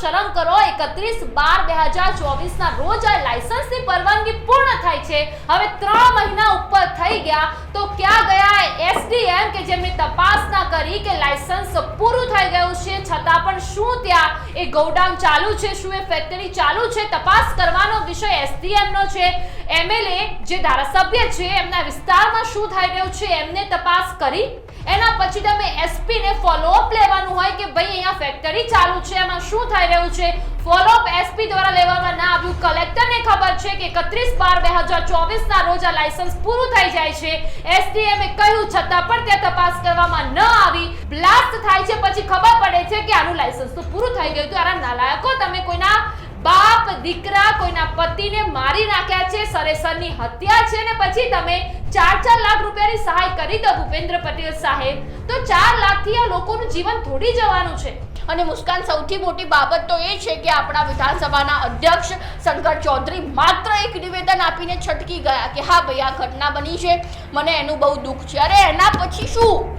શરમ કરો, એકત્રીસ બાર બે હજાર ચોવીસ ના રોજ આ લાયસન્સની પરવાનગી પૂર્ણ થાય છે. હવે ત્રણ મહિના ઉપર થઈ ગયા, તો ક્યાં ગયા એસડીએમ કે જેમને તપાસ ના કરી કે લાયસન્સ પૂરું થઈ ગયું છે? છતાં પણ શું ત્યાં? એ ગોડાઉન ચાલુ છે? શું એ ફેક્ટરી ચાલુ છે? તપાસ કરવાનો વિષય એસડીએમ નો છે. એમએલએ જે ધારાસભ્ય છે, એમના વિસ્તારમાં શું થઈ રહ્યું છે? એમને તપાસ કરી એના પછી તમે એસપી ને ફોલોઅપ લેવાનું હોય કે ભાઈ અહીંયા ફેક્ટરી ચાલુ છે, એમાં શું થઈ રહ્યું છે? ફોલોઅપ એસપી દ્વારા લેવામાં ના આવ્યું. કલેક્ટરને ખબર છે કે એકત્રીસ બાર બે હજાર ચોવીસ ના રોજ આ લાયસન્સ પૂરું થઈ જાય છે. એસડીએમ એ કહ્યું, છતાં પણ તે તપાસ કરવામાં ન આવી. બ્લાસ્ટ થાય છે, પછી ખબર પડે છે કે આનું લાયસન્સ તો પૂરું થઈ ગયું તો આરા નાલાયકો, તમે કોઈના બાપ દીકરા કોઈના પતિને મારી નાખ્યા છે, સરેસરની હત્યા છે ને પછી તમે ચાર ચાર લાખ રૂપિયાની સહાય કરી દો ભૂપેન્દ્ર પટેલ સાહેબ. તો ચાર લાખથી આ લોકોનું જીવન થોડી જવાનું છે. અને મુસ્કાન સૌથી મોટી બાબત તો એ છે કે આપણા વિધાનસભાના અધ્યક્ષ શંકર ચૌધરી માત્ર એક નિવેદન આપીને છટકી ગયા કે હા ભાઈ, આ ઘટના બની છે. મને એનું બહુ દુઃખ છે. અરે એના પછી શું?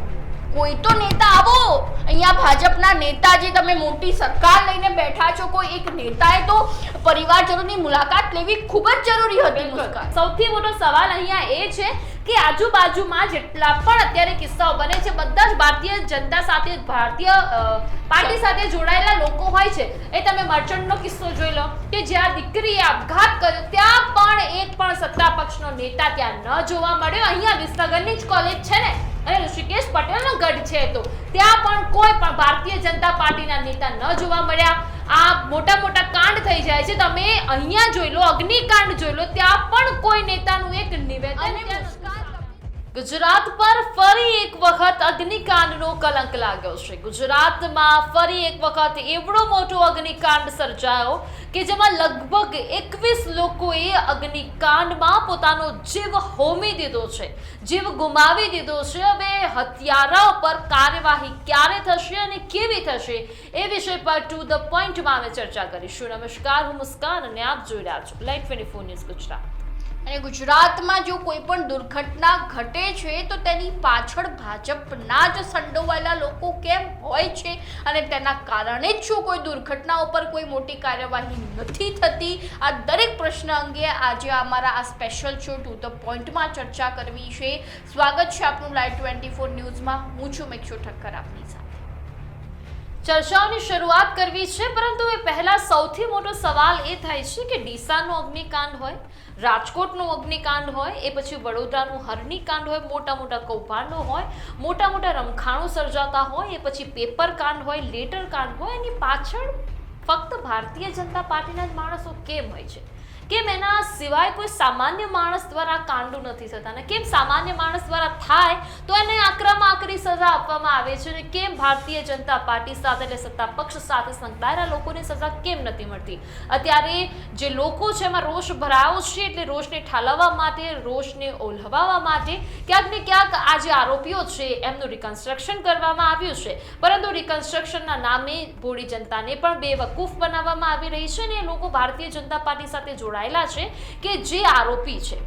કોઈ તો નેતા આવો. અહીંયા ભાજપના નેતા જે તમે મોટી સરકાર લઈને બેઠા છો કોઈ એક નેતાએ તો પરિવારજનોની મુલાકાત લેવી ખૂબ જ જરૂરી હતી સૌથી મોટો સવાલ અહીંયા એ છે કે આજુબાજુમાં જેટલા પણ અત્યારે કિસ્સાઓ બને છે બધા જ ભારતીય જનતા સાથે ભારતીય પાર્ટી સાથે જોડાયેલા લોકો હોય છે. એ તમે મર્ચન્ટનો કિસ્સો જોઈ લો કે જ્યાં દીકરીએ આપઘાત કર્યો ત્યાં પણ એક પણ સત્તા પક્ષનો નેતા ત્યાં ન જોવા મળ્યો. અહીંયા વિસનગરની જ કોલેજ છે ને. અને ઋષિકેશ પટેલનો ગઢ છે તો ત્યાં પણ કોઈ પણ ભારતીય જનતા પાર્ટીના નેતા ન જોવા મળ્યા. આ મોટા મોટા કાંડ થઈ જાય છે. તમે અહીંયા જોઈ લો અગ્નિકાંડ જોઈ લો ત્યાં પણ કોઈ નેતાનું એક નિવેદન ગુજરાત પર ફરી એક વખત અગ્નિકાંડનો કલંક લાગ્યો છે. ગુજરાતમાં ફરી એક વખત એવડો મોટો અગ્નિકાંડ સર્જાયો કે જેમાં લગભગ એકવીસ લોકોએ અગ્નિકાંડમાં પોતાનો જીવ હોમી દીધો છે. જીવ ગુમાવી દીધો છે. હવે હત્યારાઓ પર કાર્યવાહી ક્યારે થશે અને કેવી થશે એ વિષય પર ટુ ધ પોઈન્ટમાં અમે ચર્ચા કરીશું. નમસ્કાર, હું મુસ્કાન અને આપ જોઈ રહ્યા છો લાઈવ ટ્વેન્ટી ન્યૂઝ ગુજરાત. અને ગુજરાતમાં જો કોઈ પણ દુર્ઘટના ઘટે છે, તો તેની પાછળ ભાજપના જ સંડોવાયેલા લોકો કેમ હોય છે? અને તેના કારણે જ શું કોઈ દુર્ઘટના ઉપર કોઈ મોટી કાર્યવાહી નથી થતી? આ દરેક પ્રશ્ન અંગે આજે અમારા આ સ્પેશિયલ શો ટુ ધ પોઈન્ટમાં ચર્ચા કરવી છે. સ્વાગત છે આપનું લાઈવ ટ્વેન્ટી ફોર ન્યૂઝમાં. હું છું મેક્ષો ઠક્કર આપની ચર્ચાઓની શરૂઆત કરવી છે, પરંતુ એ પહેલા સૌથી મોટો સવાલ એ થાય છે કે ડીસાનો અગ્નિકાંડ હોય, રાજકોટનો અગ્નિકાંડ હોય, એ પછી વડોદરાનું હરણીકાંડ હોય મોટા મોટા કૌભાંડો હોય મોટા મોટા રમખાણો સર્જાતા હોય, એ પછી પેપર કાંડ હોય, લેટર કાંડ હોય, એની પાછળ ફક્ત ભારતીય જનતા પાર્ટીના જ માણસો કેમ હોય છે? કેમ એના સિવાય કોઈ સામાન્ય માણસ દ્વારા કાંડું નથી થતા? અને કેમ સામાન્ય માણસ દ્વારા થાય તો એને આકરામાં આકરી સજા આપવામાં આવે છે? અને કેમ ભારતીય જનતા પાર્ટી સાથે એટલે સત્તા પક્ષ સાથે સંકળાયેલા લોકોને સજા કેમ નથી મળતી? અત્યારે જે લોકો છે એમાં રોષ ભરાયો છે એટલે રોષને ઠાલવવા માટે, રોષને ઓલહવાવા માટે ક્યાંક ને ક્યાંક આ જે આરોપીઓ છે એમનું રિકન્સ્ટ્રક્શન કરવામાં આવ્યું છે. પરંતુ રિકન્સ્ટ્રક્શનના નામે ભોળી જનતાને પણ બેવકૂફ બનાવવામાં આવી રહી છે એ લોકો ભારતીય જનતા પાર્ટી સાથે જોડાયેલા છે કે જે આરોપી છે.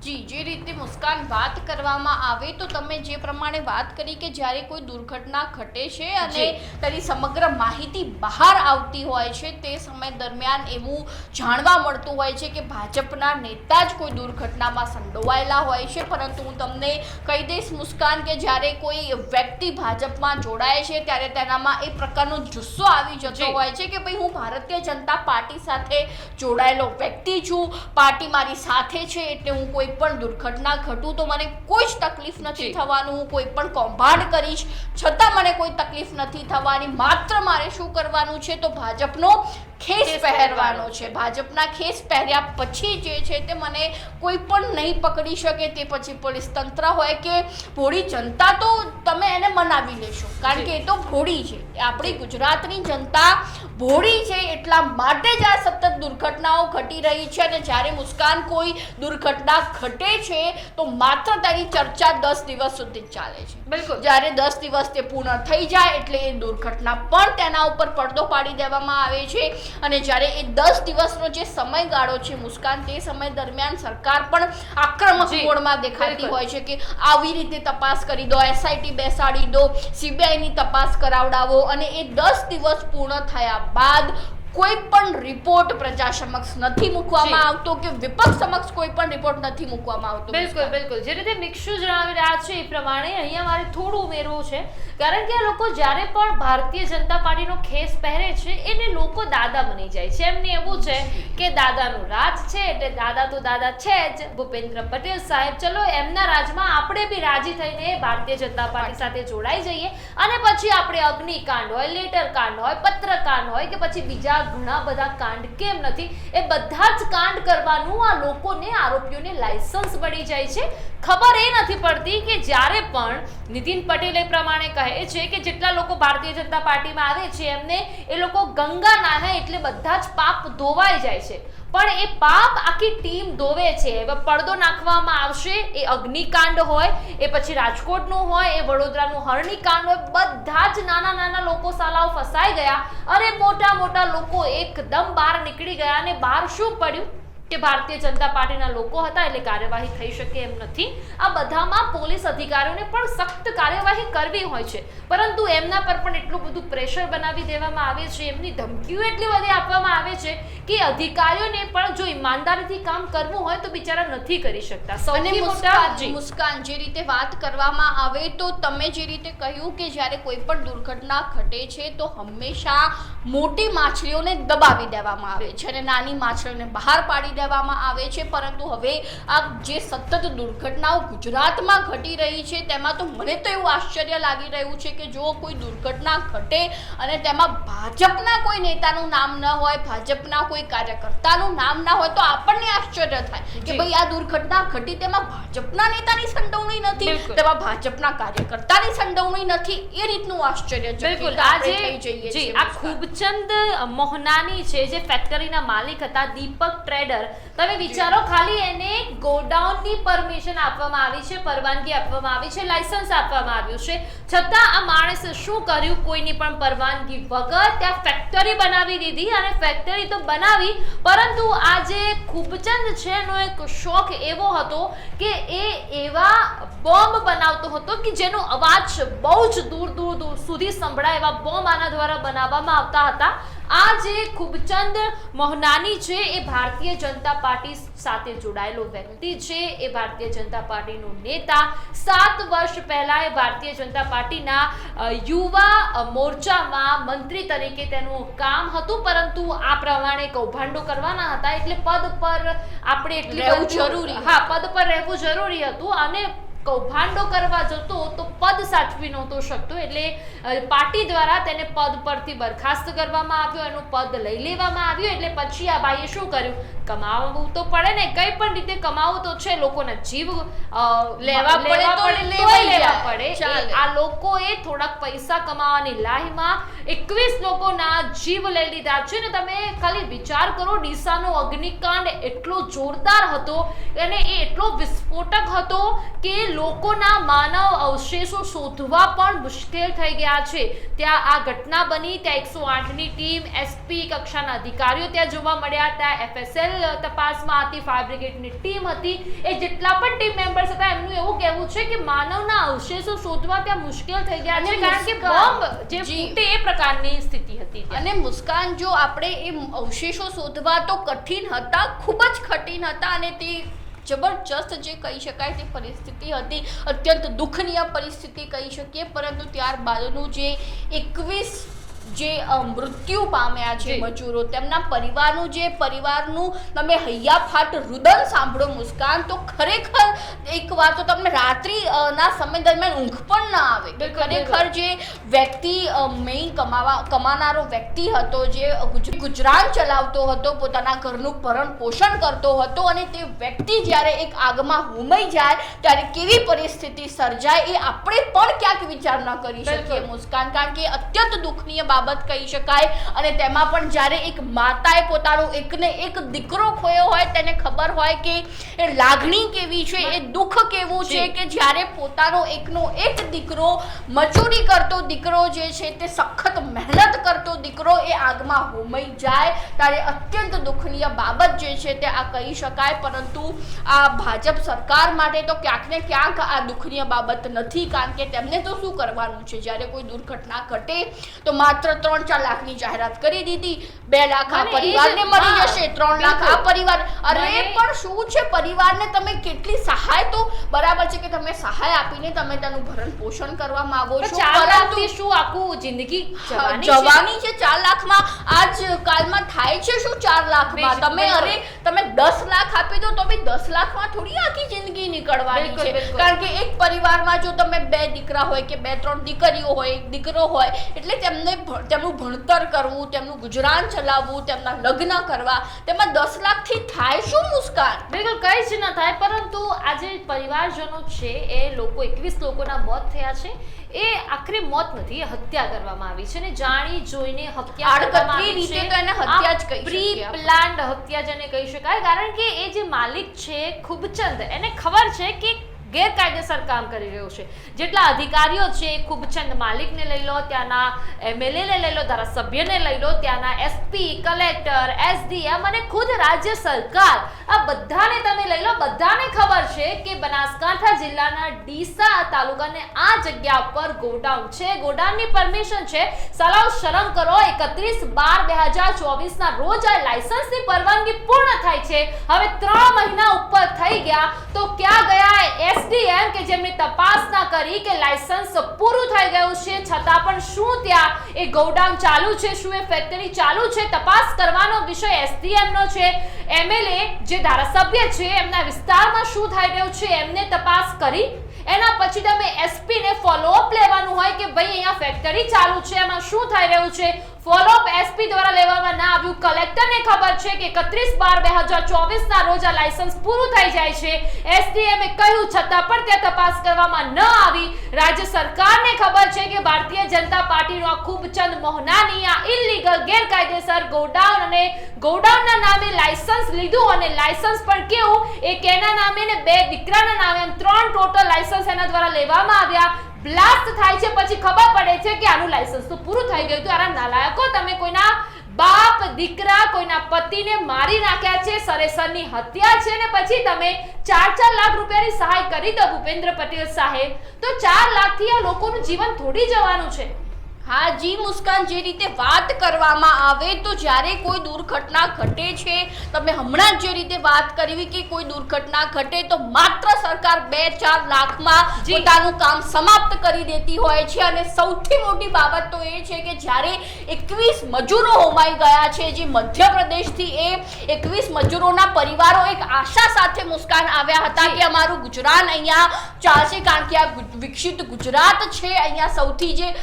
જી જે રીતે મુસ્કાન વાત કરવામાં આવે તો તમે જે પ્રમાણે વાત કરી કે જ્યારે કોઈ દુર્ઘટના ઘટે છે અને તેની સમગ્ર માહિતી બહાર આવતી હોય છે તે સમય દરમિયાન એવું જાણવા મળતું હોય છે કે ભાજપના નેતા જ કોઈ દુર્ઘટનામાં સંડોવાયેલા હોય છે. પરંતુ હું તમને કહી દઈશ મુસ્કાન કે જ્યારે કોઈ વ્યક્તિ ભાજપમાં જોડાય છે ત્યારે તેનામાં એ પ્રકારનો જુસ્સો આવી જતો હોય છે કે ભાઈ હું ભારતીય જનતા પાર્ટી સાથે જોડાયેલો વ્યક્તિ છું પાર્ટી મારી સાથે છે એટલે હું કોઈ પણ દુર્ઘટના ઘટું તો મને કોઈ જ તકલીફ નથી થવાનું. હું કોઈ પણ કૌભાંડ કરીશ. છતાં મને કોઈ તકલીફ નથી થવાની. માત્ર મારે શું કરવાનું છે તો ભાજપનો ખેસ પહેરવાનો છે. ભાજપના ખેસ પહેર્યા પછી જે છે તે મને કોઈ પણ નહીં પકડી શકે તે પછી પોલીસ તંત્ર હોય કે ભોળી જનતા તો તમે એને મનાવી લેશો. કારણ કે એ તો ભોળી છે. આપણી ગુજરાતની જનતા ભોળી છે એટલા માટે જ આ સતત દુર્ઘટનાઓ ઘટી રહી છે અને જ્યારે મુસ્કાન કોઈ દુર્ઘટના ઘટે છે તો માત્ર તેની ચર્ચા દસ દિવસ સુધી ચાલે છે. બિલકુલ. જ્યારે દસ દિવસ તે પૂર્ણ થઈ જાય એટલે એ દુર્ઘટના પણ તેના ઉપર પડદો પાડી દેવામાં આવે છે. અને જ્યારે એ દસ દિવસનો જે સમયગાળો છે મુસ્કાન તે સમય દરમિયાન સરકાર પણ આક્રમક મોડમાં દેખાતી હોય છે કે આવી રીતે તપાસ કરી દો એસઆઈટી બેસાડી દો સીબીઆઈની તપાસ કરાવડાવો અને એ દસ દિવસ પૂર્ણ થયા બાદ કોઈ પણ રિપોર્ટ પ્રજા સમક્ષ નથી મૂકવામાં આવતો કે વિપક્ષ સમક્ષ કોઈ પણ રિપોર્ટ નથી મૂકવામાં આવતો. બિલકુલ બિલકુલ. જે રીતે મિક્ષુ જણાવી રહ્યા છે એ પ્રમાણે અહીંયા મારે થોડું ઉમેરવું છે. કારણ કે આ લોકો જ્યારે પણ ભારતીય જનતા પાર્ટીનો ખેસ પહેરે છે એને લોકો દાદા બની જાય છે. એમને એવું છે કે દાદાનું રાજ છે એટલે દાદા તો દાદા છે જ. ભૂપેન્દ્ર પટેલ સાહેબ ચલો એમના રાજમાં આપણે બી રાજી થઈને ભારતીય જનતા પાર્ટી સાથે જોડાઈ જઈએ. અને પછી આપણે અગ્નિકાંડ હોય લેટર કાંડ હોય પત્રકાંડ હોય કે પછી બીજા ઘણા બધા કાંડ કેમ નથી? એ બધા જ કાંડ કરવાનું આ લોકોને, આરોપીઓને લાયસન્સ મળી જાય છે. ખબર એ નથી પડતી કે જ્યારે પણ નીતિન પટેલ એ પ્રમાણે કહે છે કે જેટલા લોકો ભારતીય જનતા પાર્ટીમાં આવે છે એમને એ લોકો ગંગા નાહે એટલે બધા જ પાપ ધોવાઈ જાય છે. પણ એ પાપ આખી ટીમ ધોવે છે. હવે પડદો નાખવામાં આવશે, એ અગ્નિકાંડ હોય, એ પછી રાજકોટનું હોય, એ વડોદરાનું હરણીકાંડ હોય, બધા જ નાના નાના લોકો સાલાઓ ફસાઈ ગયા. અને મોટા મોટા લોકો એકદમ બહાર નીકળી ગયા અને બહાર શું પડ્યું? કે ભારતીય જનતા પાર્ટીના લોકો હતા એટલે કાર્યવાહી થઈ શકે એમ નથી. આ બધામાં પોલીસ અધિકારીઓને પણ સખ્ત કાર્યવાહી કરવી હોય છે. પરંતુ એમના પર પણ એટલું બધું પ્રેશર બનાવી દેવામાં આવે છે એમની ધમકીઓ એટલી બધી આપવામાં આવે છે કે અધિકારીઓને પણ જો ઈમાનદારીથી કામ કરવું હોય તો બિચારા નથી કરી શકતા. સૌથી મોટા મુસ્કાન જે રીતે વાત કરવામાં આવે તો તમે જે રીતે કહ્યું કે જ્યારે કોઈ પણ દુર્ઘટના ઘટે છે તો હંમેશા મોટી માછલીઓને દબાવી દેવામાં આવે છે અને નાની માછલીઓને બહાર પાડી દેવામાં આવે છે. પરંતુ હવે આ જે સતત દુર્ઘટનાઓ ગુજરાતમાં ઘટી રહી છે તેમાં તો મને તો એવું આશ્ચર્ય લાગી રહ્યું છે કે જો કોઈ દુર્ઘટના ઘટે અને તેમાં ભાજપના કોઈ નેતાનું નામ ન હોય ભાજપના કોઈ કાર્યકર્તાનું નામ ના હોય તો આપણને આશ્ચર્ય થાય કે ભાઈ આ દુર્ઘટના ઘટી તેમાં ભાજપના નેતાની સંડોવણી નથી તેમાં ભાજપના કાર્યકર્તાની સંડોવણી નથી. એ રીતનું આશ્ચર્ય બિલકુલ. આજે આ ખૂબચંદ મોહનાની છે જે ફેક્ટરીના માલિક હતા દીપક ટ્રેડર તમે વિચારો, ખાલી એને ગોડાઉનની પરમિશન આપવામાં આવી છે, પરવાનગી આપવામાં આવી છે લાયસન્સ આપવામાં આવ્યું છે. છતાં આ માણસે શું કર્યું? કોઈની પણ પરવાનગી વગર ત્યાં ફેક્ટરી બનાવી દીધી અને ફેક્ટરી તો બનાવી, પરંતુ આ જે ખૂબચંદ છે એનો એક શોખ એવો હતો કે એ એવા બોમ્બ બનાવતો હતો કે જેનો અવાજ બહુ જ દૂર દૂર દૂર સુધી સંભળાય એવા બોમ્બ આના દ્વારા બનાવવામાં આવતા હતા. આ જે ખૂબચંદ મોહનાની છે એ ભારતીય જનતા પાર્ટી સાથે જોડાયેલો વ્યક્તિ છે. એ ભારતીય જનતા પાર્ટીનો નેતા સાત વર્ષ પહેલા એ ભારતીય જનતા પાર્ટીના યુવા મોરચામાં મંત્રી તરીકે તેનું કામ હતું પરંતુ આ પ્રમાણે કૌભાંડો કરવાના હતા. એટલે પદ પર આપણે એટલી જરૂરી હા પદ પર રહેવું જરૂરી હતું. અને કૌભાંડો કરવા જતો તો પદ સાચવી નહોતો શકતો. એટલે પાર્ટી દ્વારા તેને પદ પરથી બરખાસ્ત કરવામાં આવ્યો એનું પદ લઈ લેવામાં આવ્યું એટલે પછી આ ભાઈએ શું કર્યું? કમાવવું તો પડે ને કઈ પણ રીતે કમાવવું તો છે લોકોના જીવ લેવા પડે તો લેવા પડે. એ આ લોકોએ થોડાક પૈસા કમાવાની લાહીમાં એકવીસ લોકોના જીવ લઈ લીધા છે ને તમે ખાલી વિચાર કરો ડીસાનો અગ્નિકાંડ એટલો જોરદાર હતો અને એ એટલો વિસ્ફોટક હતો કે લોકોના માનવ અવશેષો શોધવા પણ મુશ્કેલ થઈ ગયા છે. ત્યાં આ ઘટના બની ત્યાં એકસો આઠની ટીમ એસપી કક્ષાના અધિકારીઓ ત્યાં જોવા મળ્યા. ત્યાં એફએસએલ તપાસમાં હતી ફાયર બ્રિગેડની ટીમ હતી. એ જેટલા પણ ટીમ મેમ્બર્સ હતા એમનું એવું કહેવું છે કે માનવના અવશેષો શોધવા ત્યાં મુશ્કેલ થઈ ગયા છે કારણ કે બોમ્બ જે ફૂટે એ પ્રકારની સ્થિતિ હતી અને મુસ્કાન જો આપણે એ અવશેષો શોધવા તો કઠિન હતા ખૂબ જ કઠિન હતા અને તે જબરજસ્ત જે કહી શકાય તે પરિસ્થિતિ હતી. અત્યંત દુઃખનીય પરિસ્થિતિ કહી શકીએ, પરંતુ ત્યારબાદનું જે એકવીસ જે મૃત્યુ પામ્યા છે. મજૂરો તેમના પરિવારનું જે પરિવારનું તમે હૈયાફાટ રુદન સાંભળો મુસ્કાન તો ખરેખર એક વાર તો તમને રાત્રિ ના સમય દરમિયાન ઊંઘ પણ ના આવે. ખરેખર જે વ્યક્તિ મેઇન કમાવા કમાનારો વ્યક્તિ હતો જે ગુજરાન ચલાવતો હતો પોતાના ઘરનું ભરણ પોષણ કરતો હતો અને તે વ્યક્તિ જ્યારે એક આગમાં હોમાઈ જાય ત્યારે કેવી પરિસ્થિતિ સર્જાય એ આપણે પણ ક્યાંક વિચાર ન કરી શકીએ મુસ્કાન કારણ કે અત્યંત દુઃખનીય બાબત બાબત કહી શકાય. અને તેમાં પણ જ્યારે એક માતાએ પોતાનો એકને એક દીકરો ખોયો હોય તેને ખબર હોય કે એ લાગણી કેવી છે એ દુઃખ કેવું છે કે જ્યારે પોતાનો એકનો એક દીકરો મજૂરી કરતો દીકરો જે છે તે સખત મહેનત કરતો દીકરો એ આગમાં હોમાઈ જાય ત્યારે અત્યંત દુઃખનીય બાબત જે છે તે આ કહી શકાય. પરંતુ આ ભાજપ સરકાર માટે તો ક્યાંક ને ક્યાંક આ દુઃખનીય બાબત નથી કારણ કે તેમને તો શું કરવાનું છે? જ્યારે કોઈ દુર્ઘટના ઘટે તો માત્ર ત્રણ ચાર લાખની જાહેરાત કરી દીધી. બે લાખ આ પરિવારને મળી જશે ત્રણ લાખ આ પરિવાર. અરે પણ શું છે? પરિવારને તમે કેટલી સહાય તો? બરાબર છે કે તમે સહાય આપીને તમે તેનું ભરણ પોષણ કરવા માંગો છો? પરંતુ શું આખું જિંદગી જવાની છે? ચાર લાખમાં. આજ કાલમાં થાય છે શું ચાર લાખમાં? તમે અરે તમે દસ લાખ આપી દો તો બી દસ લાખમાં થોડી આખી જિંદગી નીકળવાની છે. કારણ કે એક પરિવારમાં જો તમે બે દીકરા હોય કે બે ત્રણ દીકરીઓ હોય એક દીકરો હોય એટલે તેમને તેમનું ભણતર કરવું તેમનું ગુજરાન ચલાવવું તેમના લગ્ન કરવા તેમાં દસ લાખથી થાય શું મુસ્કાન? બિલકુલ કંઈ જ ન થાય પરંતુ આજે પરિવારજનો છે એ લોકો એકવીસ લોકોના મોત થયા છે. એ આખરે મોત નથી એ હત્યા કરવામાં આવી છે ને જાણી જોઈને હત્યા કરવામાં આડકતરી રીતે તો એને હત્યા જ કહી પ્રી પ્લાન્ડ હત્યા જેને કહી શકાય કારણ કે એ જે માલિક છે ખૂબચંદ એને ખબર છે કે ગેરકાયદેસર કામ કરી રહ્યો છે. જેટલા અધિકારીઓ છે, એ ખૂબચંદ માલિકને લઈ લો, ત્યાંના એમએલએને લઈ લો, ધારાસભ્યને લઈ લો, ત્યાંના એસપી કલેક્ટર એસડીએમ અને ખુદ રાજ્ય સરકાર. આ બધાને તમે લઈ લો. બધાને ખબર છે કે બનાસકાંઠા જિલ્લાના ડીસા તાલુકાને આ જગ્યા પર ગોડાઉન છે. ગોડાઉનની પરમિશન છે. સલાવ શરમ કરો. એકત્રીસ બાર બે હજાર ચોવીસના રોજ આ લાયસન્સની પરવાનગી પૂર્ણ થાય છે. હવે ત્રણ મહિના ઉપર થઈ ગયા. તો ક્યાં ગયા એસડીએમ કે જેમણે તપાસ ના કરી કે લાયસન્સ પૂરું થઈ ગયું છે, છતાં પણ શું ત્યાં એ ગોડાઉન ચાલુ છે, શું એ ફેક્ટરી ચાલુ છે, તપાસ કરવાનો વિષય એસડીએમ નો છે. એમએલએ જે ધારાસભ્ય છે, એમના વિસ્તારમાં શું થઈ રહ્યું છે, એમને તપાસ કરી. એના પછી તમે એસપી ને ફોલોઅપ લેવાનું હોય કે ભાઈ અહીંયા ફેક્ટરી ચાલુ છે, એમાં શું થઈ રહ્યું છે ફોલોઅપ એસપી દ્વારા લેવામાં ના આવ્યું. કલેક્ટરને ખબર છે કે એકત્રીસ બાર બે હજાર ચોવીસ ના રોજ આ લાયસન્સ પૂરું થઈ જાય છે. એસડીએમ કહ્યું, છતાં પણ તે તપાસ કરવામાં ન આવી. રાજ્ય સરકારને ખબર છે કે ભારતીય જનતા પાર્ટીનો આ ખૂબચંદ મોહનાની આ ઇલીગલ ગેરકાયદેસર ગોડાઉન અને ગોડાઉનના નામે લાયસન્સ લીધું અને લાયસન્સ પણ કેવું, એક એના નામે ને બે દીકરાના નામે ત્રણ ટોટલ લાયસન્સ એના દ્વારા લેવામાં આવ્યા. બ્લાસ્ટ થાય છે. પછી ખબર પડે છે કે આનું લાયસન્સ તો પૂરું થઈ ગયું હતું. આના નાલાયકો તમે કોઈના બાપ, દીકરા, કોઈના પતિને મારી નાખ્યા છે, સરેસરની હત્યા છે ને પછી તમે ચાર ચાર લાખ રૂપિયાની સહાય કરી દો ભૂપેન્દ્ર પટેલ સાહેબ. તો ચાર લાખથી આ લોકોનું જીવન થોડી જવાનું છે. હા જી મુસ્કાન જે રીતે વાત કરવામાં આવે તો જ્યારે કોઈ દુર્ઘટના ઘટે છે તમે હમણાં જ રીતે વાત કરી કે કોઈ દુર્ઘટના ઘટે તો માત્ર સરકાર બે ચાર લાખમાં. પોતાનું કામ સમાપ્ત કરી દેતી હોય છે. અને સૌથી મોટી બાબત તો એ છે કે જ્યારે એકવીસ મજૂરો હોમાઈ ગયા છે જે મધ્યપ્રદેશથી એ એકવીસ મજૂરોના પરિવારો એક આશા સાથે મુસ્કાન આવ્યા હતા કે અમારું ગુજરાન અહીંયા ચાલશે કારણ કે આ વિકસિત ગુજરાત છે. અહીંયા સૌથી જે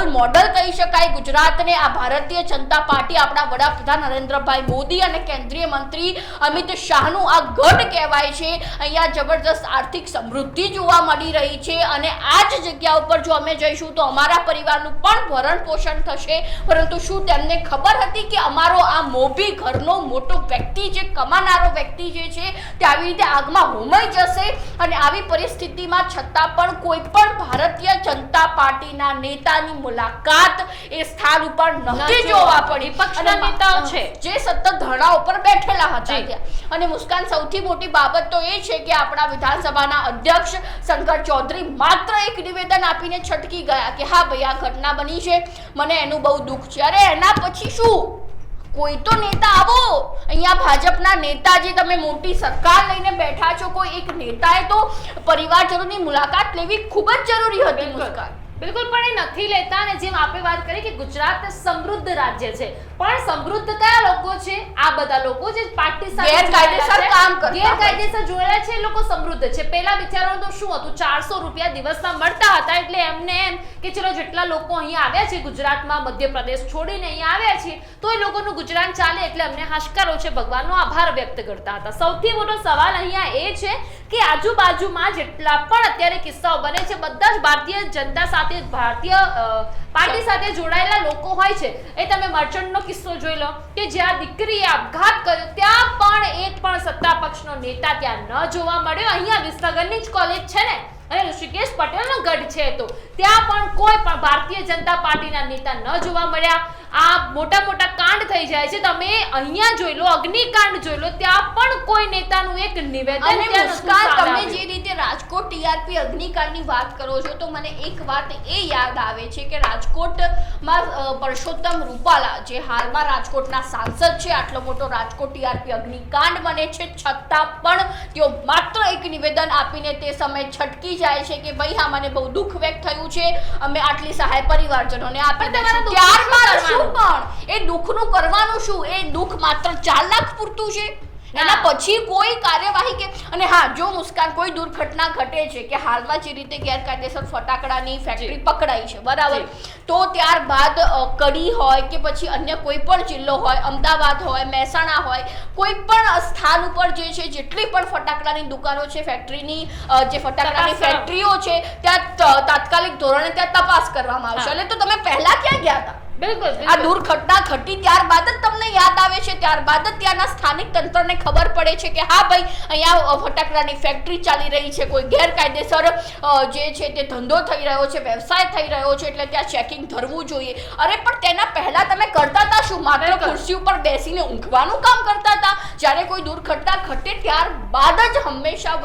રોલ મોડલ કહી શકાય. ગુજરાતને આ ભારતીય જનતા પાર્ટી આપણા વડાપ્રધાન નરેન્દ્રભાઈ મોદી અને કેન્દ્રીય મંત્રી અમિત શાહનું આ ગઢ કહેવાય છે. અહીંયા જબરદસ્ત આર્થિક સમૃદ્ધિ જોવા મળી રહી છે અને આ જ જગ્યા ઉપર જો અમે જઈશું તો અમારા પરિવારનું પણ ભરણ પોષણ થશે. પરંતુ શું તેમને ખબર હતી કે અમારો આ મોભી ઘરનો મોટો વ્યક્તિ જે કમાનારો વ્યક્તિ જે છે તે આવી રીતે આગમાં હોમાઈ જશે? અને આવી પરિસ્થિતિમાં છતાં પણ કોઈ પણ ભારતીય જનતા પાર્ટીના નેતાની મુલાકાત એ સ્થાન ઉપર નહોતી જોવા પડી. પક્ષના નેતાઓ છે. જે સતત ધરણા ઉપર બેઠેલા હતા અને મુસ્કાન સૌથી મોટી બાબત તો એ છે કે આપણા વિધાનસભાના અધ્યક્ષ શંકર ચૌધરી માત્ર એક નિવેદન આપીને છટકી ગયા કે હા ભાઈ આ ઘટના બની છે મને એનું બહુ દુઃખ છે. અરે એના પછી શું? કોઈ તો નેતા આવો. અહીંયા ભાજપના નેતા જે તમે મોટી સરકાર લઈને બેઠા છો કોઈ એક નેતાએ તો પરિવારજનોની મુલાકાત લેવી ખૂબ જ જરૂરી હતી બિલકુલ. બિલકુલ પણ એ નથી લેતા અને જેમ આપણે વાત કરી કે ગુજરાત સમૃદ્ધ રાજ્ય છે. પણ સમૃદ્ધ કયા લોકો છે? આ બધા લોકો જે પાર્ટી સાથે ગેરકાયદેસર કામ કરતા ગેરકાયદેસર જોડાયેલા છે એ લોકો સમૃદ્ધ છે. પહેલા બિચારાઓનું તો શું હતું? ચારસો રૂપિયા દિવસના મળતા હતા એટલે એમને એમ કે ચલો જેટલા લોકો અહીંયા આવ્યા છે ગુજરાતમાં મધ્યપ્રદેશ છોડીને અહીંયા આવ્યા છે તો એ લોકોનું ગુજરાન ચાલે એટલે અમને હાશકારો છે. ભગવાનનો આભાર વ્યક્ત કરતા હતા. સૌથી મોટો સવાલ અહીંયા એ છે કે આજુબાજુમાં જેટલા પણ અત્યારે કિસ્સાઓ બને છે, બધા જ ભારતીય જનતા સાથે, ભારતીય પાર્ટી સાથે જોડાયેલા લોકો હોય છે, એ તમે મર્ચન્ટનો કિસ્સો જોઈ લો કે જ્યાં દીકરીએ આપઘાત કર્યો, ત્યાં પણ એક પણ સત્તા પક્ષનો નેતા ત્યાં ન જોવા મળ્યો. અહીંયા વિસનગરની જ કોલેજ છે ને, અને ઋષિકેશ પટેલનો ગઢ છે તો ત્યાં પણ કોઈ પણ ભારતીય જનતા પાર્ટીના નેતા ન જોવા મળ્યા. આ મોટા મોટા કાંડ થઈ જાય છે તમે અહીંયા જોઈ લો અગ્નિકાંડ જોઈ લો ત્યાં પણ કોઈ નેતાનું એક નિવેદન તમે જે રીતે રાજકોટ ટીઆરપી અગ્નિકાંડની વાત કરો છો તો મને એક વાત એ યાદ આવે છે કે રાજકોટમાં પરસોત્તમ રૂપાલા જે હાલમાં રાજકોટના સાંસદ છે આટલો મોટો રાજકોટ ટીઆરપી અગ્નિકાંડ બને છે છતાં પણ તેઓ માત્ર એક નિવેદન આપીને તે સમયે છટકી જાય છે કે ભાઈ હા મને બહુ દુઃખ વ્યક્ત થયું છે અમે આટલી સહાય પરિવારજનોને આપી. તમારા ત્યારબાદ શું પણ એ દુઃખનું કરવાનું શું? એ દુઃખ માત્ર ચાર લાખ પૂરતું છે? એના પછી કોઈ કાર્યવાહી કે અને હા જો મુસ્કાન કોઈ દુર્ઘટના ઘટે છે કે હાલમાં જે રીતે ગેરકાયદેસર ફટાકડાની ફેક્ટરી. પકડાઈ છે બરાબર? તો ત્યારબાદ કડી હોય કે પછી અન્ય કોઈ પણ જિલ્લો હોય અમદાવાદ હોય મહેસાણા હોય કોઈ પણ સ્થાન ઉપર જે છે જેટલી પણ ફટાકડાની દુકાનો છે ફેક્ટરીની જે ફટાકડાની ફેક્ટરીઓ છે ત્યાં તાત્કાલિક ધોરણે ત્યાં તપાસ કરવામાં આવશે. એટલે તો તમે પહેલા ક્યાં ગયા હતા? બિલકુલ આ દુર્ઘટના ઘટી ત્યારબાદ જ તમને યાદ આવે છે ત્યારબાદ જ ત્યાંના સ્થાનિક તંત્રને ખબર પડે છે કે હા ભાઈ અહીંયા ફટાકડાની ફેક્ટરી ચાલી રહી છે કોઈ ગેરકાયદેસર જે છે તે ધંધો થઈ રહ્યો છે વ્યવસાય થઈ રહ્યો છે એટલે ત્યાં ચેકિંગ ધરવું જોઈએ. અરે પણ તેના પહેલા તમે કરતા હતા શું? માત્ર ખુરશી ઉપર બેસીને ઊંઘવાનું કામ કરતા હતા? જ્યારે કોઈ દુર્ઘટના ઘટે ત્યારબાદ જ હંમેશા.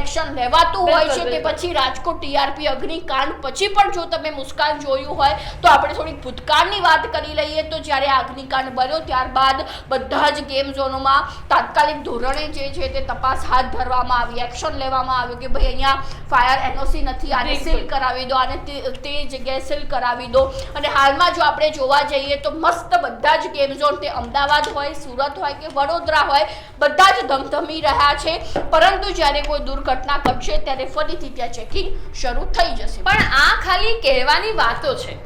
એક્શન લેવાતું હોય છે. તે પછી રાજકોટ ટીઆરપી અગ્નિકાંડ પછી પણ જો તમે મુસ્કાન જોયું હોય તો આપણે થોડીક ભૂતકાળની વાત કરી લઈએ તો જ્યારે અગ્નિકાંડ બન્યો ત્યારબાદ બધા જ ગેમ ઝોનોમાં તાત્કાલિક ધોરણે જે છે તે તપાસ હાથ ધરવામાં આવી એક્શન લેવામાં આવ્યું કે ભાઈ અહીંયા ફાયર એનઓસી નથી આને સીલ કરાવી દો આને તે તે જગ્યાએ સીલ કરાવી દો. અને હાલમાં જો આપણે જોવા જઈએ તો મસ્ત બધા જ ગેમ ઝોન તે અમદાવાદ હોય સુરત હોય કે વડોદરા હોય બધા જ ધમધમી રહ્યા છે. પરંતુ જ્યારે કોઈ દુર્ઘટના ઘટશે ત્યારે ફરીથી ત્યાં ચેકિંગ શરૂ થઈ જશે. પણ આ ખાલી કહેવાની વાતો છે.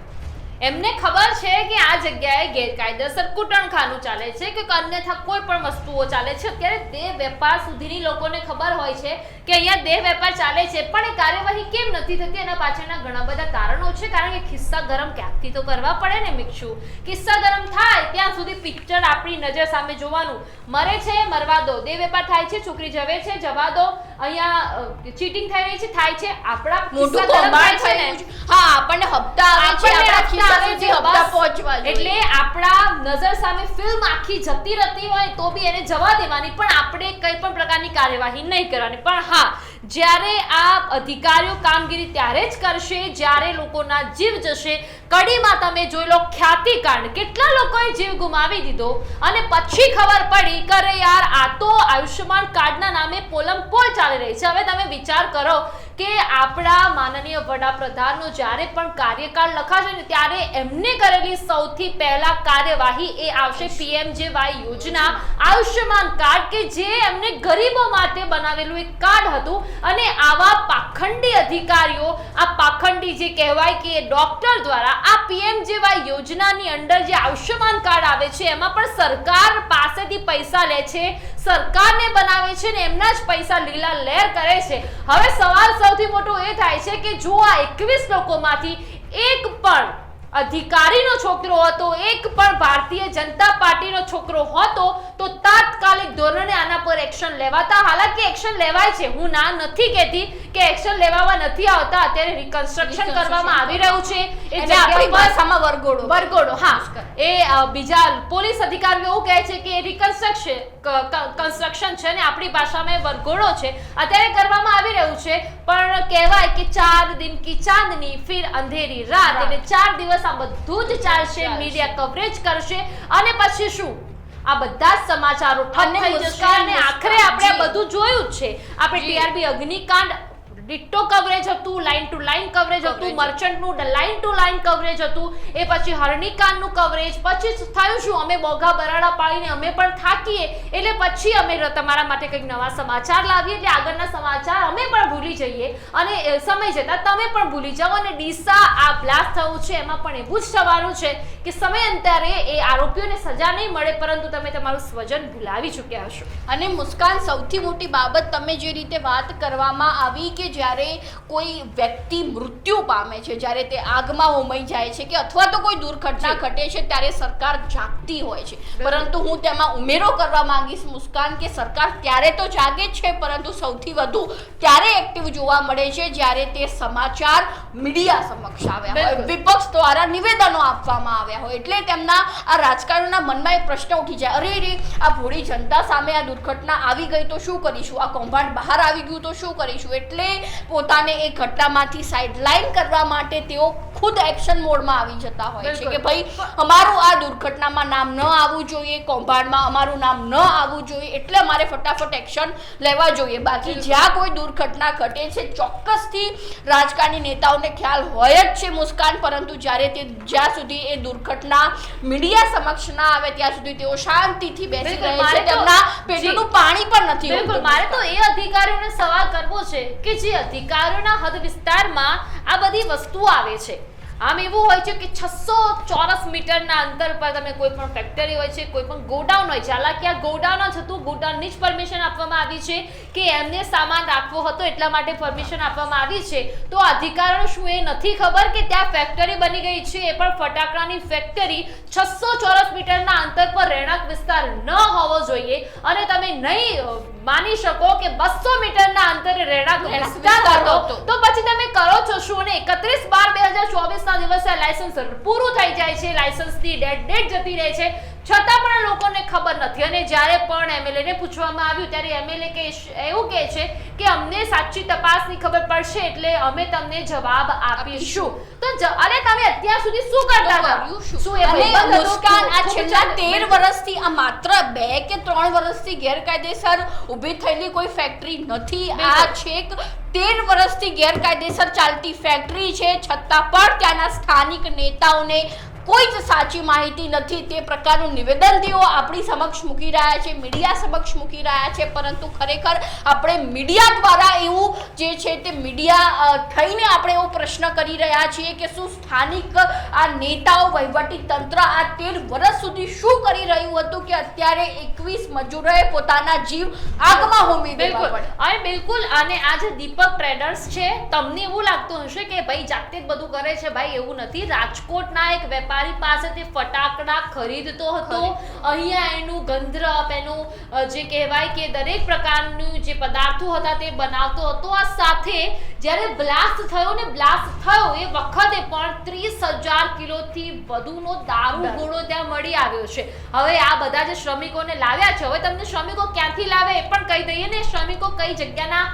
એમને ખબર છે કે આ જગ્યાએ ગેરકાયદેસર કૂટણખાનું ચાલે છે કે અન્યથા કોઈ પણ વસ્તુઓ ચાલે છે. અત્યારે તે વેપાર સુધીની લોકોને ખબર હોય છે કે અહીંયા દેહ વેપાર ચાલે છે પણ એ કાર્યવાહી કેમ નથી થતી? એના પાછળના ઘણા બધા કારણો છે કારણ કે ખિસ્સા ગરમ ક્યાંકથી તો કરવા પડે ને મિક્ષુ? ખિસ્સા ગરમ થાય ત્યાં સુધી પિક્ચર આપણી નજર સામે જોવાનું. મરે છે મરવા દો. દેહ વેપાર થાય છે છોકરી જવે છે જવા દો. અહીંયા ચીટિંગ થઈ રહી છે થાય છે. આપણા મોટું કૌભાંડ છે ને. હા આપણને હપ્તા આવે છે આપણા ખિસ્સા આવે છે, હપ્તા પહોંચવા. એટલે આપણા નજર સામે ફિલ્મ આખી જતી રહેતી હોય તો બી એને જવા દેવાની પણ આપણે કઈ પણ પ્રકારની કાર્યવાહી નહીં કરવાની. પણ હા 怕，જ્યારે આ અધિકારીઓ કામગીરી ત્યારે જ કરશે, જ્યારે લોકોના જીવ જશે. કડીમાં તમે જોઈ લો ખ્યાતિકાંડ કેટલા લોકોએ જીવ ગુમાવી દીધો? અને પછી ખબર પડી કે યાર, આ તો આયુષ્યમાન કાર્ડના નામે પોલમ પોલ ચાલી રહી છે. હવે તમે વિચાર કરો કે આપણા માનનીય વડાપ્રધાનનો જ્યારે પણ કાર્યકાળ લખાશે ને ત્યારે એમને કરેલી સૌથી પહેલા કાર્યવાહી એ આવશે પીએમજેવાય યોજના આયુષ્યમાન કાર્ડ કે જે એમને ગરીબો માટે બનાવેલું એક કાર્ડ હતું. અને આવા પાખંડી અધિકારીઓ, આ પાખંડી જે કહેવાય કે ડોક્ટર દ્વારા આ પીએમજેવાય યોજનાની અંદર જે આયુષ્યમાન કાર્ડ આવે છે, એમાં પણ સરકાર પાસેથી પૈસા લે છે, સરકારને બનાવે છે ને એમના જ પૈસા લીલા લહેર કરે છે. હવે સવાલ સૌથી મોટો એ થાય છે કે જો આ એકવીસ લોકોમાંથી એક પણ અધિકારીનો છોકરો હતો એક પણ ભારતીય જનતા પાર્ટીનો છોકરો હતો તો તાત્કાલિક ધોરણે આના પર એક્શન લેવાતા. હાલાકી એક્શન લેવાય છે. હું ના નથી કહેતી કે એક્શન લેવામાં નથી આવતા. અત્યારે રિકન્સ્ટ્રક્શન કરવામાં આવી રહ્યું છે. એ એને આપણી ભાષામાં વરઘોડો. વરઘોડો હા. એ બીજા પોલીસ અધિકારીઓ એવું કહે છે કે રિકન્સ્ટ્રક્શન કન્સ્ટ્રક્શન છે ને આપણી ભાષામાં એ વરઘોડો છે અત્યારે કરવામાં આવી રહ્યું છે પણ કહેવાય કે ચાર દિન કી ચાંદની ફિર અંધેરી રાત. એટલે ચાર દિવસ આ બધું જ ચાલશે. મીડિયા કવરેજ કરશે અને પછી શું આ બધા જ સમાચારો ઠપ થઈ જશે અને આખરે આપણે બધું જોયું જ છે આપણે. ટીઆરબી અગ્નિકાંડ ડિટ્ટો કવરેજ હતું લાઇન ટુ લાઇન કવરેજ હતું. મર્ચન્ટનું લાઇન ટુ લાઇન કવરેજ હતું. એ પછી હરણિકાનું કવરેજ પછી થયું શું? અમે બોઘા બરાડા પાડીને અમે પણ થાકીએ. એટલે પછી અમે તમારા માટે કંઈક નવા સમાચાર લાવીએ. એટલે આગળના સમાચાર અમે પણ ભૂલી જઈએ. અને સમય જતાં તમે પણ ભૂલી જાઓ. અને ડીસા આ બ્લાસ્ટ થયું છે. એમાં પણ એવું જ થવાનું છે કે સમય અંતરે એ આરોપીઓને સજા નહીં મળે પરંતુ તમે તમારું સ્વજન ભૂલાવી ચૂક્યા હશો. અને મુસ્કાન સૌથી મોટી બાબત તમે જે રીતે વાત કરવામાં આવી કે જ્યારે કોઈ વ્યક્તિ મૃત્યુ પામે છે જ્યારે તે આગમાં હોમાઈ જાય છે કે અથવા તો કોઈ દુર્ઘટના ઘટે છે ત્યારે સરકાર જાગતી હોય છે. પરંતુ હું તેમાં ઉમેરો કરવા માંગીશ મુસ્કાન કે સરકાર ત્યારે તો જાગે જ છે પરંતુ સૌથી વધુ ત્યારે એક્ટિવ જોવા મળે છે જ્યારે તે સમાચાર મીડિયા સમક્ષ આવ્યા હોય. વિપક્ષ દ્વારા નિવેદનો આપવામાં આવ્યા હોય. એટલે તેમના આ રાજકારણના મનમાં એક પ્રશ્ન ઉઠી જાય. અરે રે આ ભોળી જનતા સામે આ દુર્ઘટના આવી ગઈ તો શું કરીશું? આ કૌભાંડ બહાર આવી ગયું તો શું કરીશું? એટલે પોતાને એ ઘટનામાંથી સાઇડલાઇન કરવા માટે તેઓ ખુદ એક્શન મોડમાં આવી જતા હોય છે કે ભાઈ અમારું આ દુર્ઘટનામાં નામ ન આવવું જોઈએ કૌભાંડમાં અમારું નામ ન આવવું જોઈએ એટલે અમારે ફટાફટ એક્શન લેવા જોઈએ. બાકી જ્યાં કોઈ દુર્ઘટના ઘટે છે ચોક્કસથી રાજકારણી નેતાઓને ખ્યાલ હોય જ છે મુસ્કાન પરંતુ જ્યારે તે જ્યાં સુધી એ દુર્ઘટના મીડિયા સમક્ષ ના આવે ત્યાં સુધી તેઓ શાંતિથી બેસી રહે છે. તેમના. પેટનું પાણી પણ નથી મારે તો એ અધિકારીઓને સવાલ કરવો છે કે જે અધિકારીઓના હદ વિસ્તારમાં આ બધી વસ્તુઓ આવે છે. આમ એવું હોય છે કે છસો ચોરસ મીટરના અંતર પર તમે કોઈ પણ ફેક્ટરી હોય છે, કોઈ પણ ગોડાઉન હોય છે. હાલાકી આ ગોડાઉન જ હતું, ગોડાઉનની જ પરમિશન આપવામાં આવી છે કે એમને સામાન રાખવો હતો એટલા માટે પરમિશન આપવામાં આવી છે. તો અધિકારીઓ શું એ નથી ખબર કે ત્યાં ફેક્ટરી બની ગઈ છે? એ પણ ફટાકડાની ફેક્ટરી છસો ચોરસ મીટરના અંતર પર રહેણાંક વિસ્તાર ન હોવો જોઈએ અને તમે નહીં માની શકો કે બસો મીટરના અંતરે રહેણાંક વિસ્તાર હતો. તો પછી તમે કરો છો શું અને એકત્રીસ બાર બે હજાર ચોવીસ ના દિવસે લાયસન્સ પૂરું થઈ જાય છે. લાયસન્સની ડેટ ડેટ જતી રહે છે. છતાં પણ લોકોને ખબર નથી. અને જ્યારે પણ એમએલએ ને પૂછવામાં આવ્યું ત્યારે એમએલએ કે એવું કહે છે કે અમને સાચી તપાસની ખબર પડશે એટલે અમે તમને જવાબ આપીશું. તો અરે તમે અત્યાર સુધી શું કરતા હતા? શું? એ? મુસ્કાન આ છેલ્લા જ- તેર વર્ષથી આ માત્ર બે કે ત્રણ વર્ષથી ગેરકાયદેસર ઊભી થયેલી કોઈ ફેક્ટરી નથી. આ છેક તેર વર્ષથી ગેરકાયદેસર ચાલતી ફેક્ટરી છે. છતાં પણ ત્યાંના સ્થાનિક નેતાઓને કોઈ જ સાચી માહિતી નથી. તે પ્રકારનું નિવેદન તેઓ આપણી સમક્ષ મૂકી રહ્યા છે મીડિયા સમક્ષ મૂકી રહ્યા છે. પરંતુ ખરેખર આપણે મીડિયા દ્વારા એવું જે છે તે મીડિયા થઈને આપણે એવો પ્રશ્ન કરી રહ્યા છીએ કે શું સ્થાનિક આ નેતાઓ વહીવટી તંત્ર આ તેર વર્ષ સુધી શું કરી રહ્યું હતું કે અત્યારે એકવીસ મજૂરોએ પોતાના જીવ આગમાં હોમી બિલકુલ. અને બિલકુલ. અને આ જે દીપક ટ્રેડર્સ છે તમને એવું લાગતું હશે કે ભાઈ જાતે જ બધું કરે છે. ભાઈ એવું નથી. રાજકોટના એક વેપારી પાસેથી ફટાકડા ખરીદતો હતો. અહીંયા એનું ગંધરપ એનું જે કહેવાય કે દરેક પ્રકારનું જે પદાર્થો હતા તે બનાવતો હતો. આ સાથે જ્યારે બ્લાસ્ટ થયો ને બ્લાસ્ટ થયો એ વખતે પણ ત્રીસ હજાર કિલોથી વધુનો દારૂ. ગોળો ત્યાં મળી આવ્યો છે. હવે આ બધા જે શ્રમિકોને લાવ્યા છે હવે તમને શ્રમિકો ક્યાંથી લાવે એ પણ કહી દઈએ ને. શ્રમિકો કઈ જગ્યાના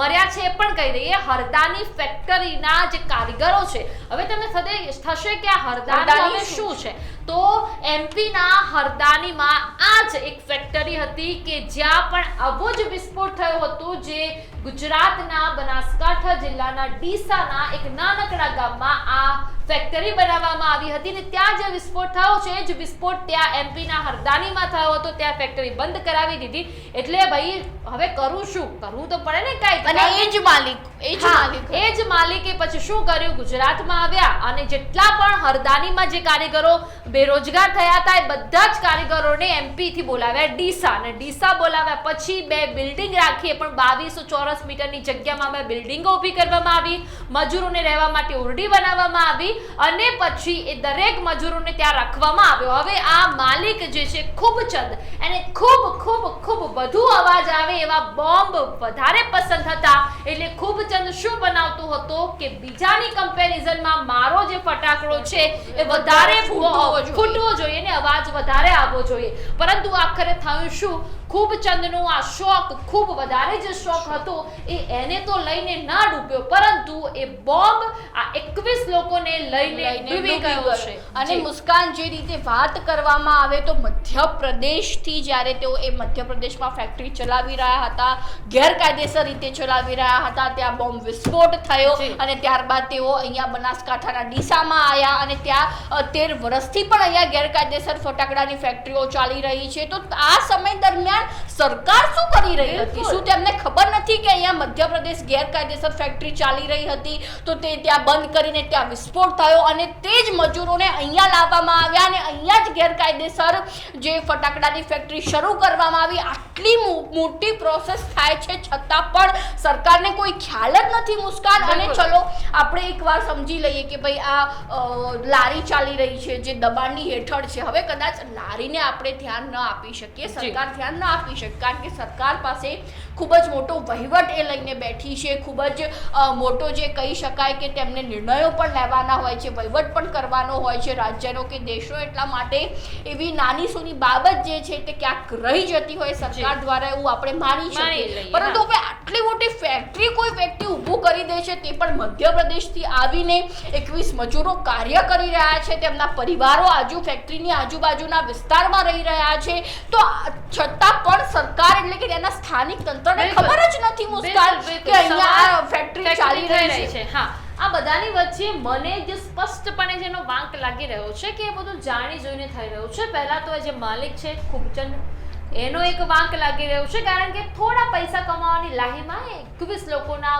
મર્યા છે એ પણ કહી દઈએ. હરદાની ફેક્ટરીના જે કારીગરો છે. હવે તમે થશે થશે કે આ હરદાની શું? શું છે? તો એમપીના હરદાનીમાં આ જ એક ફેક્ટરી હતી કે જ્યાં પણ આવો જ વિસ્ફોટ થયો હતો જે ગુજરાતના બનાસકાંઠા જિલ્લાના ડીસાના એક નાનકડા ગામમાં આ ફેક્ટરી બનાવવામાં આવી હતી ને ત્યાં જે વિસ્ફોટ થયો છે જ વિસ્ફોટ ત્યાં એમપીના હરદાનીમાં થયો હતો ત્યાં ફેક્ટરી બંધ કરાવી દીધી. એટલે ભાઈ હવે કરું શું? કરવું તો પડે ને કાંઈક અને એ જ માલિક એ જ માલિક એ જ માલિકે પછી શું કર્યું? ગુજરાતમાં આવ્યા અને જેટલા પણ હરદાનીમાં જે કારીગરો બેરોજગાર થયા હતા એ બધા જ કારીગરોને એમપી થી બોલાવ્યા. ડીસા અને ડીસા બોલાવ્યા પછી બે બિલ્ડિંગ રાખી પણ બાવીસો ચોરસ મીટરની જગ્યામાં બે બિલ્ડિંગો ઊભી કરવામાં આવી. મજૂરોને રહેવા માટે ઓરડી બનાવવામાં આવી. અને પછી એ દરેક મજૂરોને ત્યાં રાખવામાં આવ્યો. હવે આ માલિક જે છે ખૂબચંદ એને ખૂબ ખૂબ ખૂબ વધુ અવાજ આવે એવા બોમ્બ વધારે પસંદ હતા એટલે ખૂબ ચંદ શું બનાવતો હતો કે બીજાની કમ્પેરિઝનમાં મારો જે ફટાકડો છે એ વધારે. ફૂટવો જોઈએ ને અવાજ વધારે આવવો જોઈએ. પરંતુ આખરે થયું શું? ખૂબચંદનો આ શોખ ખૂબ વધારે જે શોખ હતો એ એને તો લઈને ના ડૂબ્યો. પરંતુ એ બોમ્બ આ 21 લોકોને લઈને ડૂબી ગયો છે. અને મુસ્કાન જે રીતે વાત કરવામાં આવે તો મધ્યપ્રદેશથી જ્યારે તેઓ એ મધ્યપ્રદેશમાં ફેક્ટરી ચલાવી રહ્યા હતા ગેરકાયદેસર રીતે ચલાવી રહ્યા હતા ત્યાં બોમ્બ વિસ્ફોટ થયો અને ત્યારબાદ તેઓ અહીંયા બનાસકાંઠાના ડીસામાં આવ્યા અને ત્યાં તેર વર્ષથી પણ અહીંયા ગેરકાયદેસર ફટાકડાની ફેક્ટરીઓ ચાલી રહી છે. તો આ સમય દરમિયાન સરકાર શું કરી રહી હતી? શું તેમને ખબર નથી કે અહીંયા મધ્યપ્રદેશ ગેરકાયદેસર ફેક્ટરી ચાલી રહી હતી? તો તે ત્યાં બંધ કરીને ત્યાં વિસ્ફોટ થયો અને તે જ મજૂરોને અહીંયા લાવવામાં આવ્યા અને અહીંયા જ ગેરકાયદેસર જે ફટાકડાની ફેક્ટરી શરૂ કરવામાં આવી. આટલી મોટી પ્રોસેસ થાય છે છતાં પણ સરકારને કોઈ ખ્યાલ જ નથી મુસ્કાન. અને ચલો આપણે એકવાર સમજી લઈએ કે ભાઈ આ લારી ચાલી રહી છે જે દબાણની હેઠળ છે. હવે કદાચ લારીને આપણે ધ્યાન ન આપી શકીએ સરકાર ધ્યાન ન આપી શકે કારણ કે સરકાર પાસે ખૂબ જ મોટો વહીવટ એ લઈને બેઠી છે ખૂબ જ મોટો જે કહી શકાય કે તેમને નિર્ણયો પણ લેવાના હોય છે વહીવટ પણ કરવાનો હોય છે રાજ્યનો કે દેશનો એટલા માટે એવી નાની સૂની બાબત જે છે તે ક્યાંક રહી જતી હોય સરકાર દ્વારા એવું આપણે માની શકીએ. પરંતુ હવે આટલી મોટી ફેક્ટરી કોઈ વ્યક્તિ ઊભું કરી દે છે તે પણ મધ્યપ્રદેશથી આવીને એકવીસ મજૂરો કાર્ય કરી રહ્યા છે તેમના પરિવારો આજુ ફેક્ટરીની આજુબાજુના વિસ્તારમાં રહી રહ્યા છે. તો આ છતાં પણ સરકાર એટલે કે તેના સ્થાનિક તંત્રને. ખબર જ નથી મુસ્કાન કે અહીંયા ફેક્ટરી ચાલી રહી છે. હા. આ બધાની વચ્ચે મને જે સ્પષ્ટપણે જેનો વાંક લાગી રહ્યો છે કે એ બધું જાણી જોઈને થઈ રહ્યું છે. પહેલા તો એ જે માલિક છે ખૂબચંદ એનો એક વાંક લાગી રહ્યો છે કારણ કે થોડા પૈસા કમાવાની લાહીમાં એકવીસ લોકોના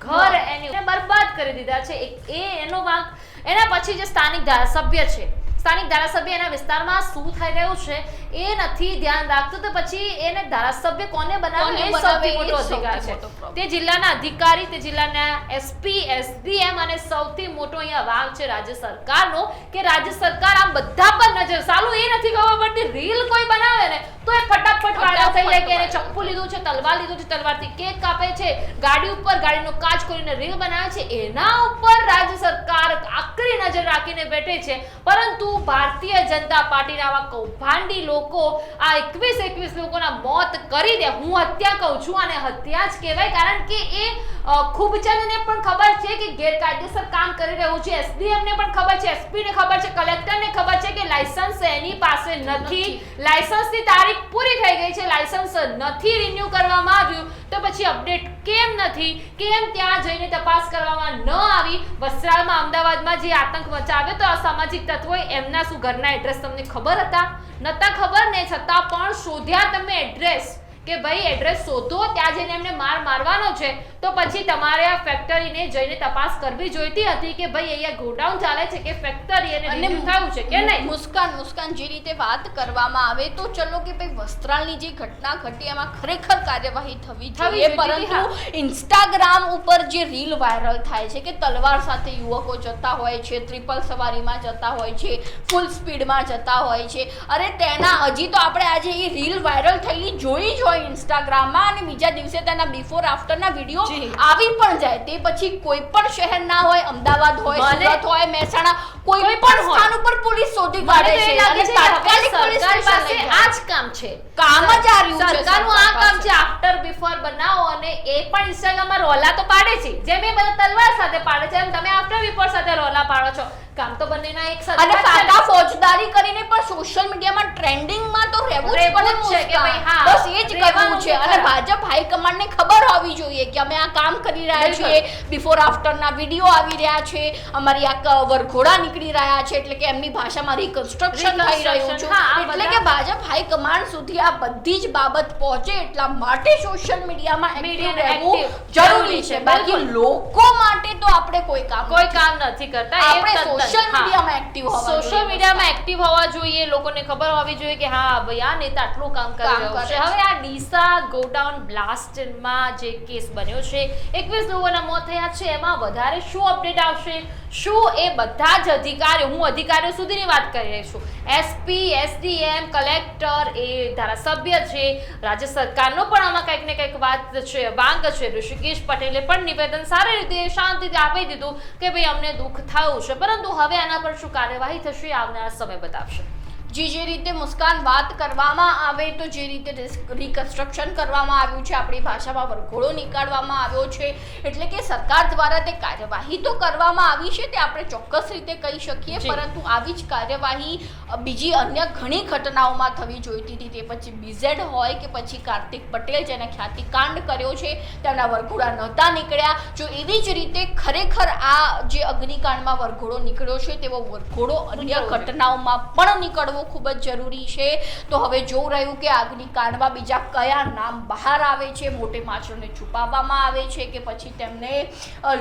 ઘર એની એને બરબાદ કરી દીધા છે. એ એનો વાંક એના પછી જે સ્થાનિક ધારાસભ્ય છે સ્થાનિક ધારાસભ્ય એના વિસ્તારમાં શું થઈ રહ્યું છે એ નથી ધ્યાન રાખતું. તો પછી એને ધારાસભ્ય કોને બનાવે એ સૌથી મોટો અધિકાર છે. તે જિલ્લાના અધિકારી તે જિલ્લાના એસપી એસડીએમ અને સૌથી મોટો અહીંયા વાંક છે રાજ્ય સરકારનો કે રાજ્ય સરકાર આ બધા પર નજર. સાલું એ નથી ખબર પડતી રીલ કોઈ બનાવે ને તો એ ફટાફટ વાયરલ થઈ જાય કે એને ચપ્પુ લીધું છે તલવાર લીધું છે તલવારથી કેક કાપે છે ગાડી ઉપર ગાડીનો કાચ કરીને રીલ બનાવે છે એના ઉપર રાજ્ય સરકાર આકરી નજર રાખીને બેઠે છે. પરંતુ ભારતીય જનતા પાર્ટીના આવા કૌભાંડી લોકો, આ એકવીસ એકવીસ લોકોના મોત કરી દે. હું હત્યા કહું છું અને હત્યા જ કહેવાય, કારણ કે એ ખૂબચંદને પણ ખબર છે કે ગેરકાયદેસર કામ કરી રહ્યું છે. એસડીએમને પણ ખબર છે એસપીને ખબર છે કલેક્ટરને ખબર છે કે લાયસન્સ એની પાસે નથી. લાયસન્સની તારીખ પૂરી થઈ ગઈ છે. લાયસન્સ નથી રિન્યૂ કરવામાં આવ્યું. તો પછી અપડેટ કેમ નથી? કેમ ત્યાં જઈને તપાસ કરવામાં ન આવી? વસ્ત્રાલમાં અમદાવાદમાં જે આતંક મચાવ્યો તો અસામાજિક તત્વોએ એમના શું ઘરના એડ્રેસ તમને ખબર હતા? નતા ખબર ને છતાં પણ શોધ્યા તમે એડ્રેસ કે ભાઈ એડ્રેસ શોધો ત્યાં જઈને એમને માર મારવાનો છે તો પછી તમારે આ ફેક્ટરીને જઈને તપાસ કરવી જોઈતી હતી કે ભાઈ અહીંયા ગોડાઉન ચાલે છે કે ફેક્ટરી અને renew થયું છે કે નહીં? મુસ્કાન મુસ્કાન જે રીતે વાત કરવામાં આવે તો ચલો કે ભાઈ વસ્ત્રાલની જે ઘટના ઘટી એમાં ખરેખર કાર્યવાહી થવી જોઈએ. પરંતુ ઇન્સ્ટાગ્રામ ઉપર જે રીલ વાયરલ થાય છે કે તલવાર સાથે યુવકો જતા હોય છે ટ્રિપલ સવારીમાં જતા હોય છે ફૂલ સ્પીડમાં જતા હોય છે. અરે તેના હજી તો આપણે આજે એ રીલ વાયરલ થયેલી જોઈ જ હોય ઇન્સ્ટાગ્રામમાં અને બીજા દિવસે તેના બિફોર આફ્ટરના વીડિયો આવી પણ જાય. તે પછી કોઈ પણ શહેર ના હોય અમદાવાદ હોય સુરત હોય મહેસાણા કોઈ પણ સ્થાન ઉપર પોલીસ શોધી કાઢે છે અને તાત્કાલિક પોલીસ પાસે આ જ કામ છે. કામ જ આ રહ્યું છે સરકારનું આ કામ છે આફ્ટર બિફોર બનાવો અને એ પણ ઇન્સ્ટાગ્રામમાં રોલા તો પાડે છે. જેમ એ બધા તલવાર સાથે પાડે છે એમ તમે આફ્ટર બિફોર સાથે રોલા પાડો છો. કામ તો બંનેના એક સાથે અને જ ફોજદારી કરીને પણ સોશિયલ મીડિયામાં ટ્રેન્ડિંગમાં તો રહેવું જ પડે છે કે ભાઈ હા, બસ એ જ કરવાનું છે. અને. ભાજપ હાઈકમાન્ડને ખબર હોવી જોઈએ કે અમે આ કામ કરી રહ્યા. છીએ. બિફોર આફ્ટરના વીડિયો આવી રહ્યા છે. અમારી આ વરઘોડા નીકળી રહ્યા છે. એટલે કે એમની ભાષામાં રિકન્સ્ટ્રક્શન થઈ રહ્યું છે. એટલે કે ભાજપ હાઈ કમાન્ડ સુધી આ બધી જ બાબત પહોંચે એટલા માટે સોશિયલ મીડિયામાં એક્ટિવ રહેવું જરૂરી છે. બાકી લોકો માટે તો આપણે કોઈ કામ કોઈ કામ નથી કરતા. આપણે સોશિયલ મીડિયામાં એક્ટિવ હોવા સોશિયલ મીડિયામાં એક્ટિવ હોવા જોઈએ લોકોને ખબર હોવી જોઈએ કે હા ભાઈ આ નેતા આટલું કામ કરી રહ્યો છે. છે. હવે આ ડીસા ગોડાઉન બ્લાસ્ટમાં જે કેસ બન્યો છે એકવીસ લોકોના મોત થયા છે. એમાં વધારે શું અપડેટ આવશે? શું એ બધા જ અધિકારીઓ, હું અધિકારીઓ સુધીની વાત કરી રહી છું. એસપી એસડીએમ કલેક્ટર એ ધારાસભ્ય છે, રાજ્ય સરકારનો પણ આમાં કંઈક ને કંઈક વાત છે, વાંક છે. ઋષિકેશ પટેલે પણ નિવેદન સારી રીતે શાંતિથી આપી દીધું કે ભાઈ અમને દુઃખ થયું છે. પરંતુ હવે આના પર શું કાર્યવાહી થશે આવનારા સમય બતાવશે. જે જે રીતે મુસ્કાન વાત કરવામાં આવે તો જે રીતે રિકન્સ્ટ્રક્શન કરવામાં આવ્યું છે આપણી ભાષામાં વરઘોડો નીકાળવામાં આવ્યો છે એટલે કે સરકાર દ્વારા તે કાર્યવાહી તો કરવામાં આવી છે તે આપણે ચોક્કસ રીતે કહી શકીએ પરંતુ આવી જ કાર્યવાહી બીજી અન્ય ઘણી ઘટનાઓમાં થવી જોઈતી હતી તે પછી બીઝેડ હોય કે પછી કાર્તિક પટેલ જેને ખ્યાતિકાંડ કર્યો છે તેમના વરઘોડા નહોતા નીકળ્યા. જો એવી જ રીતે ખરેખર આ જે અગ્નિકાંડમાં વરઘોડો નીકળ્યો છે તેવો વરઘોડો અન્ય ઘટનાઓમાં પણ નીકળવો ખૂબ જ જરૂરી છે. તો હવે જોવું રહ્યું કે અગ્નિકાંડમાં બીજા કયા નામ બહાર આવે છે મોટે માછરોને છુપાવવામાં આવે છે કે પછી તેમને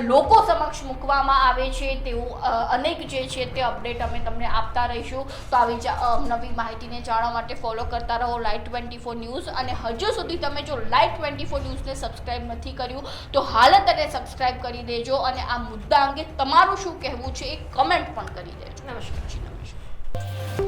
લોકો સમક્ષ મૂકવામાં આવે છે તેવું અનેક જે છે તે અપડેટ અમે તમને આપતા રહીશું. તો આવી જ નવી માહિતીને જાણવા માટે ફોલો કરતા રહો લાઈટ ટ્વેન્ટી ફોર ન્યૂઝ અને હજુ સુધી તમે જો લાઈટ ટ્વેન્ટી ફોર ન્યૂઝને સબસ્ક્રાઈબ નથી કર્યું તો હાલ તેને સબસ્ક્રાઈબ કરી દેજો અને આ મુદ્દા અંગે તમારું શું કહેવું છે એ કમેન્ટ પણ કરી દેજો. નમસ્કાર. નમસ્કાર.